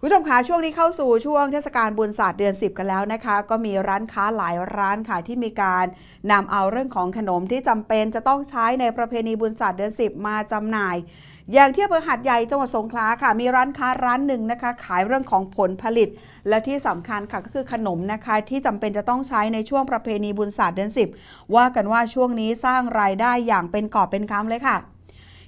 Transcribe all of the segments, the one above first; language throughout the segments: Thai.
คุณผู้ชมคะช่วงนี้เข้าสู่ช่วงเทศกาลบุญศาสตร์เดือน 10 กันแล้วนะคะ ก็มีร้านค้าหลายร้านค่ะที่มีการนำเอาเรื่องของขนมที่จำเป็นจะต้องใช้ในประเพณีบุญศาสตร์เดือน 10 มาจำหน่าย อย่างที่อำเภอหาดใหญ่จังหวัดสงขลาค่ะ มีร้านค้าร้านหนึ่งนะคะ ขายเรื่องของผลผลิต และที่สำคัญค่ะก็คือขนมนะคะ ที่จำเป็นจะต้องใช้ในช่วงประเพณีบุญศาสตร์เดือน 10 ว่ากันว่าช่วงนี้สร้างรายได้อย่างเป็นกอบเป็นคำเลยค่ะ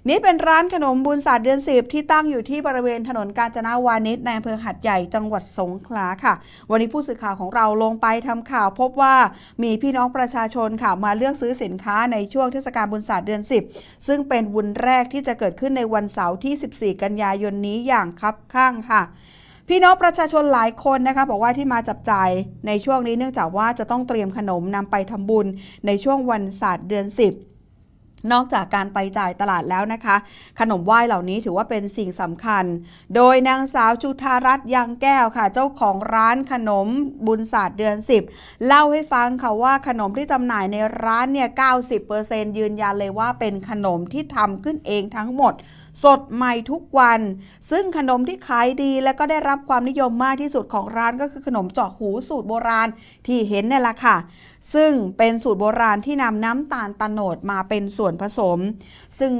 นี่เป็นร้านขนมบุญศาสตร์เดือนสิบที่ตั้งอยู่ที่บริเวณถนนกาญจนาวานิชในอำเภอหัดใหญ่จังหวัดสงขลาค่ะ วันนี้ผู้สื่อข่าวของเราลงไปทำข่าวพบว่ามีพี่น้องประชาชนค่ะมาเลือกซื้อสินค้าในช่วงเทศกาลบุญศาสตร์เดือน 10 ซึ่งเป็นบุญแรกที่จะเกิดขึ้นในวันเสาร์ที่ 14 กันยายนนี้อย่างคับข้างค่ะพี่น้องประชาชนหลายคนนะคะบอกว่าที่มาจับจ่ายในช่วงนี้เนื่องจากว่าจะต้องเตรียมขนมนำไปทำบุญในช่วงวันศาสตร์เดือน 10 นอกจากการไปจ่ายตลาดแล้วนะคะ ขนมไหว้เหล่านี้ถือว่าเป็นสิ่งสำคัญ โดยนางสาวจุธารัตน์ยังแก้วค่ะ เจ้าของร้านขนมบุญศาสตร์เดือน 10 เล่าให้ฟังค่ะว่าขนมที่จำหน่ายในร้านเนี่ย 90%ยืนยันเลยว่าเป็นขนมที่ทำขึ้นเองทั้งหมด สดใหม่ทุกวัน ซึ่งขนมที่ขายดีและก็ได้รับความนิยมมากที่สุดของร้านก็คือขนมเจาะหูสูตรโบราณที่เห็นเนี่ยแหละค่ะ ซึ่งเป็นสูตรโบราณที่นำน้ำตาลตะโนดมาเป็นส่วนผสม ซึ่ง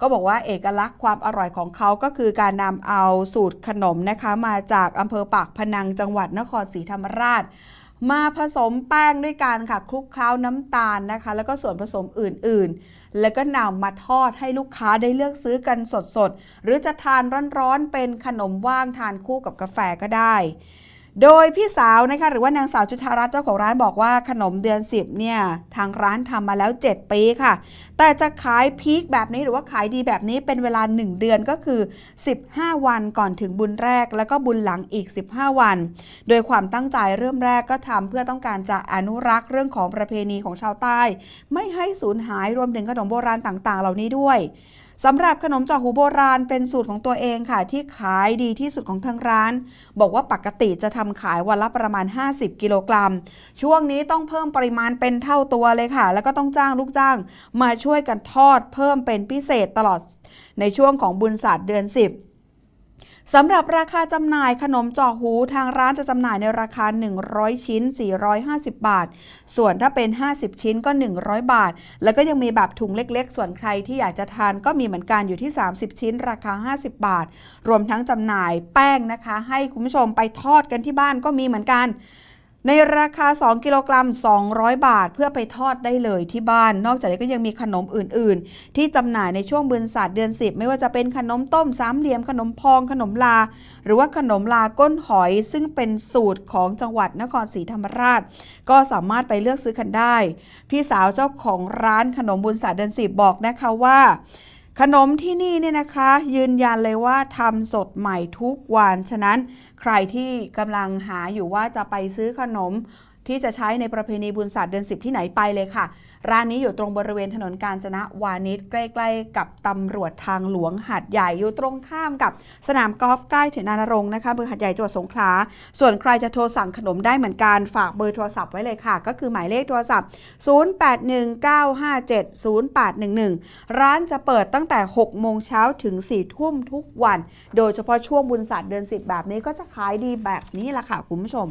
ก็บอกว่าเอกลักษณ์ความอร่อยของเขาก็คือการนำเอาสูตรขนมนะคะ มาจากอำเภอปากพนังจังหวัดนครศรีธรรมราช มาผสมแป้งด้วยกันค่ะคลุกเคล้าน้ำตาลนะคะ แล้วก็ส่วนผสมอื่นๆ แล้วก็นำมาทอดให้ลูกค้าได้เลือกซื้อกันสดๆ หรือจะทานร้อนๆเป็นขนมว่างทานคู่กับกาแฟก็ได้ โดยพี่สาวนะคะหรือว่านางสาวจุธารัตน์เจ้าของร้านบอกว่าขนมเดือน 10เนี่ยทางร้านทำมาแล้ว 7 ปีค่ะ แต่จะขายพีคแบบนี้หรือว่าขายดีแบบนี้เป็นเวลา 1 เดือนก็คือ 15 วันก่อนถึงบุญแรก แล้วก็บุญหลังอีก 15 วัน โดยความตั้งใจเริ่มแรกก็ทำเพื่อต้องการจะอนุรักษ์เรื่องของประเพณีของชาวใต้ ไม่ให้สูญหายรวมถึงขนมโบราณต่างๆ เหล่านี้ด้วย สำหรับขนมจอหูโบราณเป็นสูตรของตัวเองค่ะ ที่ขายดีที่สุดของทางร้าน บอกว่าปกติจะทำขายวันละประมาณ 50 กิโลกรัม ช่วงนี้ต้องเพิ่มปริมาณเป็นเท่าตัวเลยค่ะ แล้วก็ต้องจ้างลูกจ้าง มาช่วยกันทอดเพิ่มเป็นพิเศษตลอดในช่วงของบุญศาสตร์เดือน 10 สำหรับราคาจำหน่ายขนมจอกหูทางร้านจะจำหน่ายในราคา 100 ชิ้น 450 บาท ส่วนถ้าเป็น 50 ชิ้นก็ 100 บาท แล้วก็ยังมีแบบถุงเล็กๆ ส่วนใครที่อยากจะทานก็มีเหมือนกันอยู่ที่ 30 ชิ้น ราคา 50 บาท รวมทั้งจำหน่ายแป้งนะคะ ให้คุณผู้ชมไปทอดกันที่บ้านก็มีเหมือนกัน ในราคา 2 กิโลกรัม 200 บาท เพื่อไปทอดได้เลยที่บ้าน นอกจากนี้ก็ยังมีขนมอื่น ๆ ที่จำหน่ายในช่วงบุญศาสตร์เดือน 10 ไม่ว่าจะเป็นขนมต้มสามเหลี่ยม ขนมพอง ขนมลา หรือว่าขนมลาก้นหอย ซึ่งเป็นสูตรของจังหวัดนครศรีธรรมราช ก็สามารถไปเลือกซื้อกันได้ พี่สาวเจ้าของร้านขนมบุญศาสตร์เดือน 10 บอกนะคะว่า ขนมที่นี่เนี่ยนะคะยืนยันเลยว่าทำสดใหม่ทุกวัน ฉะนั้นใครที่กำลังหาอยู่ว่าจะไปซื้อขนม ที่จะใช้ในประเพณีบุญศาสตร์เดือน 10 ที่ไหนไปเลยค่ะ ร้านนี้อยู่ตรงบริเวณถนนกาญจนวานิชใกล้ ๆ กับตำรวจทางหลวงหาดใหญ่อยู่ตรงข้ามกับสนามกอล์ฟใกล้เถนานรงค์นะคะอำเภอหาดใหญ่จังหวัดสงขลาส่วนใครจะโทรสั่งขนมได้เหมือนกันฝากเบอร์โทรศัพท์ไว้เลยค่ะ ก็คือหมายเลขโทรศัพท์ 0819570811 ร้านจะเปิดตั้งแต่ 6 โมงเช้าถึง 4 ทุ่มทุกวัน โดยเฉพาะช่วงบุญศาสตร์เดือน 10 แบบนี้ก็จะขายดีแบบนี้ละค่ะคุณผู้ชม